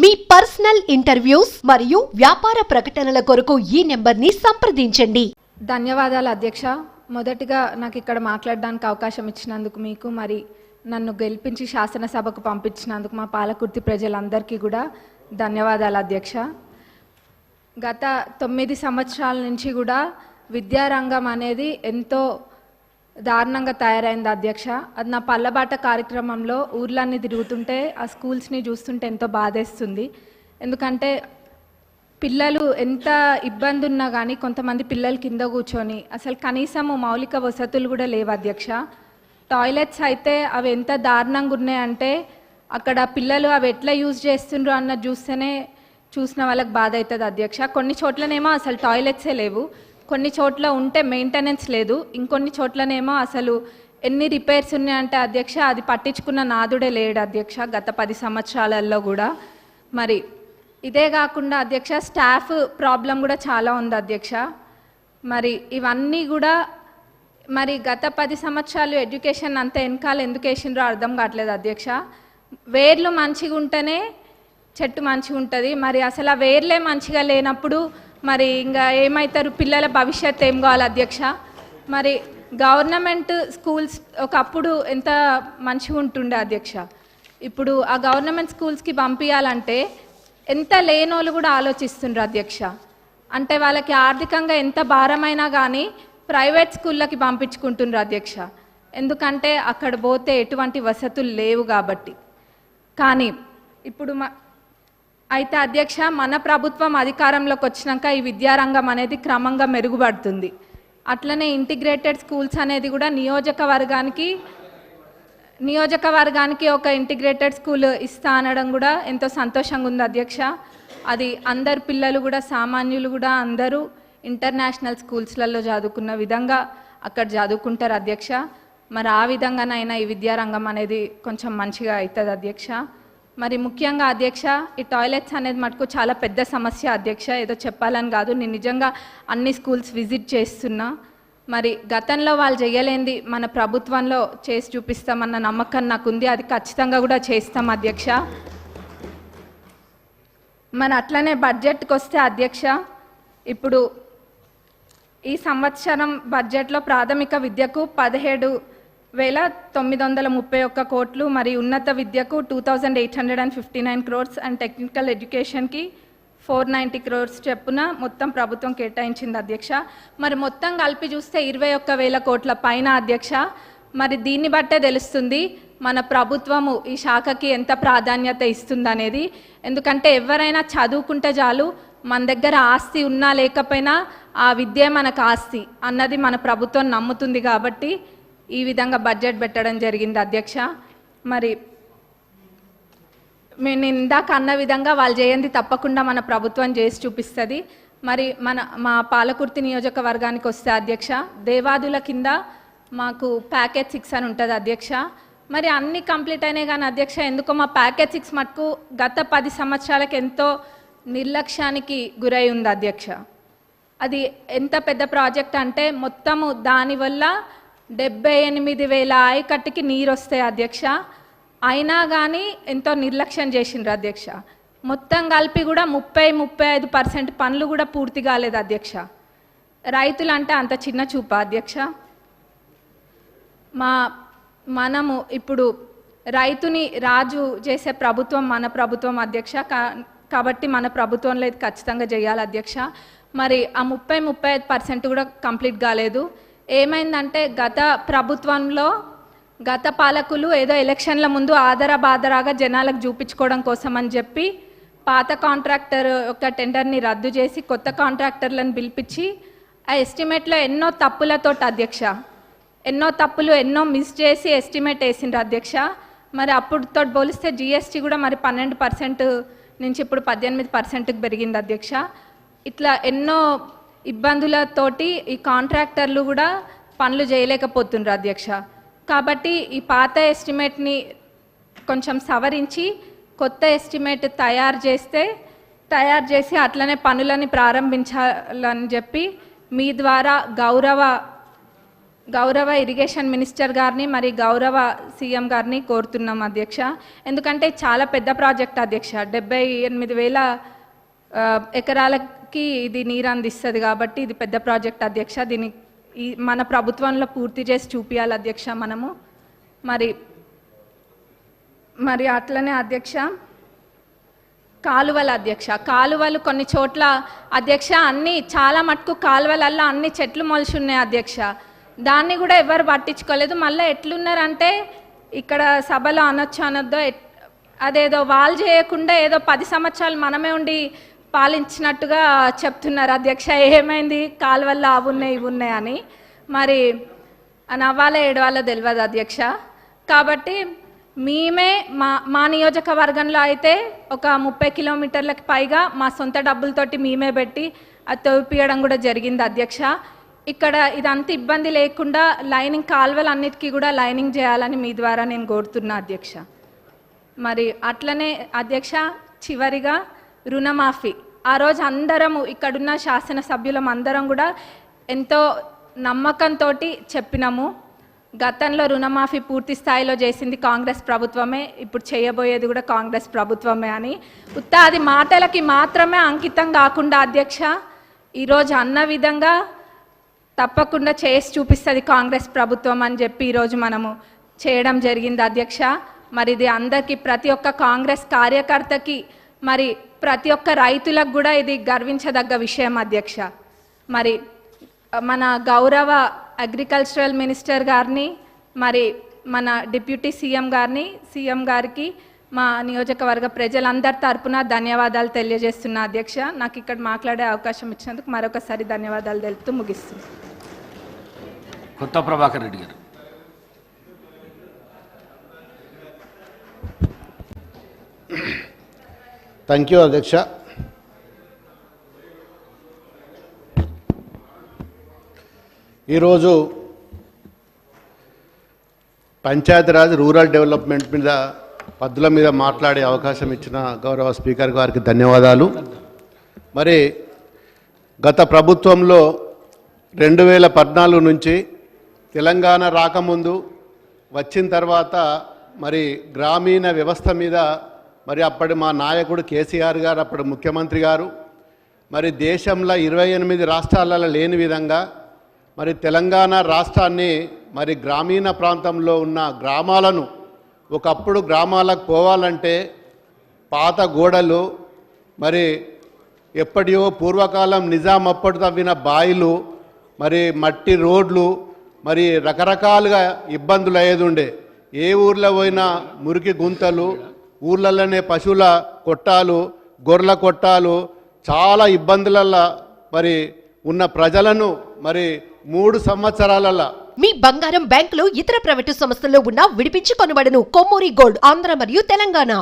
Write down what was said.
మీ personal interviews మరియు వ్యాపార ప్రకటనల కొరకు ఈ నెంబర్ని సంప్రదించండి. ధన్యవాదాలు అధ్యక్ష. మొదటిగా నాకు ఇక్కడ మాట్లాడడానికి అవకాశం ఇచ్చినందుకు మీకు మరి నన్ను గెలిపించి శాసనసభకు పంపించినందుకు మా పాలకుర్తి ప్రజలందరికీ కూడా ధన్యవాదాలు అధ్యక్ష. గత తొమ్మిది సంవత్సరాల నుంచి కూడా విద్యారంగం అనేది ఎంతో దారుణంగా తయారైంది అధ్యక్ష. అది నా పల్లబాట కార్యక్రమంలో ఊర్లన్నీ తిరుగుతుంటే ఆ స్కూల్స్ని చూస్తుంటే ఎంతో బాధేస్తుంది. ఎందుకంటే పిల్లలు ఎంత ఇబ్బంది ఉన్నా కానీ కొంతమంది పిల్లలు కింద కూర్చొని అసలు కనీసం మౌలిక వసతులు కూడా లేవు అధ్యక్ష. టాయిలెట్స్ అయితే అవి ఎంత దారుణంగా ఉన్నాయంటే అక్కడ పిల్లలు అవి ఎట్లా యూజ్ చేస్తుండ్రు అన్నది చూస్తేనే చూసిన వాళ్ళకి బాధ అవుతుంది అధ్యక్ష. కొన్ని చోట్లనేమో అసలు టాయిలెట్సే లేవు. కొన్ని చోట్ల ఉంటే మెయింటెనెన్స్ లేదు. ఇంకొన్ని చోట్లనేమో అసలు ఎన్ని రిపేర్స్ ఉన్నాయంటే అధ్యక్ష అది పట్టించుకున్న నాదుడే లేడు అధ్యక్ష గత పది సంవత్సరాలలో కూడా. మరి ఇదే కాకుండా అధ్యక్ష స్టాఫ్ ప్రాబ్లం కూడా చాలా ఉంది అధ్యక్ష. మరి ఇవన్నీ కూడా మరి గత పది సంవత్సరాలు ఎడ్యుకేషన్ అంత వెనకాల ఎందుకు వేసిండ్రో అర్థం కావట్లేదు అధ్యక్ష. వేర్లు మంచిగా ఉంటేనే చెట్టు మంచిగా ఉంటుంది మరి అసలు ఆ వేర్లే మంచిగా లేనప్పుడు మరి ఇంకా ఏమవుతారు పిల్లల భవిష్యత్ ఏం కావాలి అధ్యక్ష? మరి గవర్నమెంట్ స్కూల్స్ ఒకప్పుడు ఎంత మంచిగా ఉంటుండే అధ్యక్ష? ఇప్పుడు ఆ గవర్నమెంట్ స్కూల్స్కి పంపించాలంటే ఎంత లేనోళ్ళు కూడా ఆలోచిస్తుండ్రు అధ్యక్ష. అంటే వాళ్ళకి ఆర్థికంగా ఎంత భారమైనా కానీ ప్రైవేట్ స్కూళ్ళకి పంపించుకుంటుండ్రు అధ్యక్ష. ఎందుకంటే అక్కడ పోతే ఎటువంటి వసతులు లేవు కాబట్టి. కానీ ఇప్పుడు మా అయితే అధ్యక్ష మన ప్రభుత్వం అధికారంలోకి వచ్చినాక ఈ విద్యారంగం అనేది క్రమంగా మెరుగుపడుతుంది. అట్లనే ఇంటిగ్రేటెడ్ స్కూల్స్ అనేది కూడా నియోజకవర్గానికి నియోజకవర్గానికి ఒక ఇంటిగ్రేటెడ్ స్కూల్ ఇస్తా అనడం కూడా ఎంతో సంతోషంగా ఉంది అధ్యక్ష. అది అందరు పిల్లలు కూడా సామాన్యులు కూడా అందరూ ఇంటర్నేషనల్ స్కూల్స్లలో చదువుకున్న విధంగా అక్కడ చదువుకుంటారు అధ్యక్ష. మరి ఆ విధంగానైనా ఈ విద్యారంగం అనేది కొంచెం మంచిగా అవుతుంది అధ్యక్ష. మరి ముఖ్యంగా అధ్యక్ష ఈ టాయిలెట్స్ అనేది మటుకు చాలా పెద్ద సమస్య అధ్యక్ష. ఏదో చెప్పాలని కాదు. నేను నిజంగా అన్ని స్కూల్స్ విజిట్ చేస్తున్నా. మరి గతంలో వాళ్ళు చేయలేంది మన ప్రభుత్వంలో చేసి చూపిస్తామన్న నమ్మకం నాకు ఉంది అది ఖచ్చితంగా కూడా చేస్తాం అధ్యక్ష. మరి అట్లనే బడ్జెట్కి వస్తే అధ్యక్ష ఇప్పుడు ఈ సంవత్సరం బడ్జెట్లో ప్రాథమిక విద్యకు పదిహేడు వేల తొమ్మిది వందల ముప్పై ఒక్క కోట్లు మరి ఉన్నత విద్యకు two thousand eight hundred and fifty nine crores and technical ఎడ్యుకేషన్కి ఫోర్ నైంటీ క్రోర్స్ చెప్పున మొత్తం ప్రభుత్వం కేటాయించింది అధ్యక్ష. మరి మొత్తం కలిపి చూస్తే ఇరవై ఒక్క వేల కోట్ల పైన అధ్యక్ష. మరి దీన్ని బట్టే తెలుస్తుంది మన ప్రభుత్వము ఈ శాఖకి ఎంత ప్రాధాన్యత ఇస్తుందనేది. ఎందుకంటే ఎవరైనా చదువుకుంటే చాలు మన దగ్గర ఆస్తి ఉన్నా లేకపోయినా ఆ విద్య మనకు ఆస్తి అన్నది మన ప్రభుత్వం నమ్ముతుంది కాబట్టి ఈ విధంగా బడ్జెట్ పెట్టడం జరిగింది అధ్యక్ష. మరి నేను ఇందాక అన్న విధంగా వాళ్ళు చేయండి తప్పకుండా మన ప్రభుత్వం చేసి చూపిస్తుంది. మరి మన మా పాలకుర్తి నియోజకవర్గానికి వస్తే అధ్యక్ష దేవాదుల కింద మాకు ప్యాకేజ్ సిక్స్ అని ఉంటుంది అధ్యక్ష. మరి అన్ని కంప్లీట్ అయినాయి కానీ అధ్యక్ష ఎందుకో మా ప్యాకేజ్ సిక్స్ మటుకు గత పది సంవత్సరాలకు ఎంతో నిర్లక్ష్యానికి గురై ఉంది అధ్యక్ష. అది ఎంత పెద్ద ప్రాజెక్ట్ అంటే మొత్తము దానివల్ల డెబ్బై ఎనిమిది వేల ఆయకట్టుకి నీరు వస్తాయి అధ్యక్ష. అయినా కానీ ఎంతో నిర్లక్ష్యం చేసిండ్రు అధ్యక్ష. మొత్తం కలిపి కూడా ముప్పై ముప్పై ఐదు పర్సెంట్ పనులు కూడా పూర్తి కాలేదు అధ్యక్ష. రైతులు అంటే అంత చిన్న చూప అధ్యక్ష. మా మనము ఇప్పుడు రైతుని రాజు చేసే ప్రభుత్వం మన ప్రభుత్వం అధ్యక్ష. కాబట్టి మన ప్రభుత్వంలో ఇది ఖచ్చితంగా చేయాలి అధ్యక్ష. మరి ఆ ముప్పై ముప్పై ఐదు పర్సెంట్ కూడా కంప్లీట్ కాలేదు. ఏమైందంటే గత ప్రభుత్వంలో గత పాలకులు ఏదో ఎలక్షన్ల ముందు ఆదరా బాదరాగా జనాలకు చూపించుకోవడం కోసం అని చెప్పి పాత కాంట్రాక్టర్ యొక్క టెండర్ని రద్దు చేసి కొత్త కాంట్రాక్టర్లను పిలిపించి ఆ ఎస్టిమేట్లో ఎన్నో తప్పులతోటి అధ్యక్ష ఎన్నో తప్పులు ఎన్నో మిస్ చేసి ఎస్టిమేట్ వేసిండ్రు అధ్యక్ష. మరి అప్పుడుతో పోలిస్తే జిఎస్టీ కూడా మరి పన్నెండు పర్సెంట్ నుంచి ఇప్పుడు పద్దెనిమిది పర్సెంట్కి పెరిగింది అధ్యక్ష. ఇట్లా ఎన్నో ఇబ్బందులతోటి ఈ కాంట్రాక్టర్లు కూడా పనులు చేయలేకపోతుండ్రు అధ్యక్ష. కాబట్టి ఈ పాత ఎస్టిమేట్ని కొంచెం సవరించి కొత్త ఎస్టిమేట్ తయారు చేస్తే తయారు చేసి అట్లనే పనులని ప్రారంభించాలని చెప్పి మీ ద్వారా గౌరవ గౌరవ ఇరిగేషన్ మినిస్టర్ గారిని మరి గౌరవ సీఎం గారిని కోరుతున్నాం అధ్యక్ష. ఎందుకంటే చాలా పెద్ద ప్రాజెక్ట్ అధ్యక్ష. డెబ్బై ఎనిమిది వేల ఎకరాలకి ఇది నీరు అందిస్తుంది కాబట్టి ఇది పెద్ద ప్రాజెక్ట్ అధ్యక్ష. దీన్ని ఈ మన ప్రభుత్వంలో పూర్తి చేసి చూపించాలి అధ్యక్ష మనము. మరి మరి అట్లనే అధ్యక్ష కాలువల అధ్యక్ష. కాలువలు కొన్ని చోట్ల అధ్యక్ష అన్ని చాలా మటుకు కాలువలల్లో అన్ని చెట్లు మొలిచి ఉన్నాయి అధ్యక్ష. దాన్ని కూడా ఎవరు పట్టించుకోలేదు. మళ్ళీ ఎట్లున్నారంటే ఇక్కడ సభలో అనొచ్చు అనొద్దో అదేదో వాళ్ళు చేయకుండా ఏదో పది సంవత్సరాలు మనమే ఉండి పాలించినట్టుగా చెప్తున్నారు. అధ్యక్ష ఏమైంది? కాలువల్లో అవి ఉన్నాయి ఇవి ఉన్నాయి అని. మరి నవ్వాలో ఏడవాలో తెలియదు అధ్యక్ష. కాబట్టి మేమే మా మా నియోజకవర్గంలో అయితే ఒక ముప్పై కిలోమీటర్లకు పైగా మా సొంత డబ్బులతోటి మేమే పెట్టి అది తవ్విపియడం కూడా జరిగింది అధ్యక్ష. ఇక్కడ ఇదంతా ఇబ్బంది లేకుండా లైనింగ్ కాలువలు అన్నిటికీ కూడా లైనింగ్ చేయాలని మీ ద్వారా నేను కోరుతున్నా అధ్యక్ష. మరి అట్లనే అధ్యక్ష చివరిగా రుణమాఫీ. ఆ రోజు అందరము ఇక్కడున్న శాసనసభ్యులం అందరం కూడా ఎంతో నమ్మకంతో చెప్పినాము. గతంలో రుణమాఫీ పూర్తి స్థాయిలో చేసింది కాంగ్రెస్ ప్రభుత్వమే ఇప్పుడు చేయబోయేది కూడా కాంగ్రెస్ ప్రభుత్వమే అని. ఉత్త అది మాటలకి మాత్రమే అంకితం కాకుండా అధ్యక్ష ఈరోజు అన్న విధంగా తప్పకుండా చేసి చూపిస్తుంది కాంగ్రెస్ ప్రభుత్వం అని చెప్పి ఈరోజు మనము చేయడం జరిగింది అధ్యక్ష. మరి ఇది అందరికీ ప్రతి ఒక్క కాంగ్రెస్ కార్యకర్తకి మరి ప్రతి ఒక్క రైతులకు కూడా ఇది గర్వించదగ్గ విషయం అధ్యక్ష. మరి మన గౌరవ అగ్రికల్చరల్ మినిస్టర్ గారిని మరి మన డిప్యూటీ సీఎం గారిని సీఎం గారికి మా నియోజకవర్గ ప్రజలందరి తరపున ధన్యవాదాలు తెలియజేస్తున్నా అధ్యక్ష. నాకు ఇక్కడ మాట్లాడే అవకాశం ఇచ్చినందుకు మరొకసారి ధన్యవాదాలు తెలుపుతూ ముగిస్తుంది. కొత్త ప్రభాకర్ రెడ్డి గారు. థ్యాంక్ యూ అధ్యక్ష ఈరోజు పంచాయతీరాజ్ రూరల్ డెవలప్మెంట్ మీద పద్దుల మీద మాట్లాడే అవకాశం ఇచ్చిన గౌరవ స్పీకర్ గారికి ధన్యవాదాలు. మరి గత ప్రభుత్వంలో రెండు వేల పద్నాలుగు నుంచి తెలంగాణ రాకముందు వచ్చిన తర్వాత మరి గ్రామీణ వ్యవస్థ మీద మరి అప్పటి మా నాయకుడు కేసీఆర్ గారు అప్పటి ముఖ్యమంత్రి గారు మరి దేశంలో ఇరవై ఎనిమిది రాష్ట్రాలలో లేని విధంగా మరి తెలంగాణ రాష్ట్రాన్ని మరి గ్రామీణ ప్రాంతంలో ఉన్న గ్రామాలను ఒకప్పుడు గ్రామాలకు పోవాలంటే పాత గోడలు మరి ఎప్పటియో పూర్వకాలం నిజాం అప్పటి తవ్విన బాయిలు మరి మట్టి రోడ్లు మరి రకరకాలుగా ఇబ్బందులు అయ్యేది ఉండే. ఏ ఊర్లో పోయినా మురికి గుంతలు ఊర్లలోనే పశువుల కొట్టాలు గొర్రెల కొట్టాలు చాలా ఇబ్బందులల్లో మరి ఉన్న ప్రజలను మరి మూడు సంవత్సరాలలో మీ బంగారం బ్యాంకులు ఇతర ప్రైవేటు సంస్థల్లో ఉన్న విడిపించి కొనబడను కొమ్మూరి గోల్డ్ ఆంధ్ర మరియు తెలంగాణ.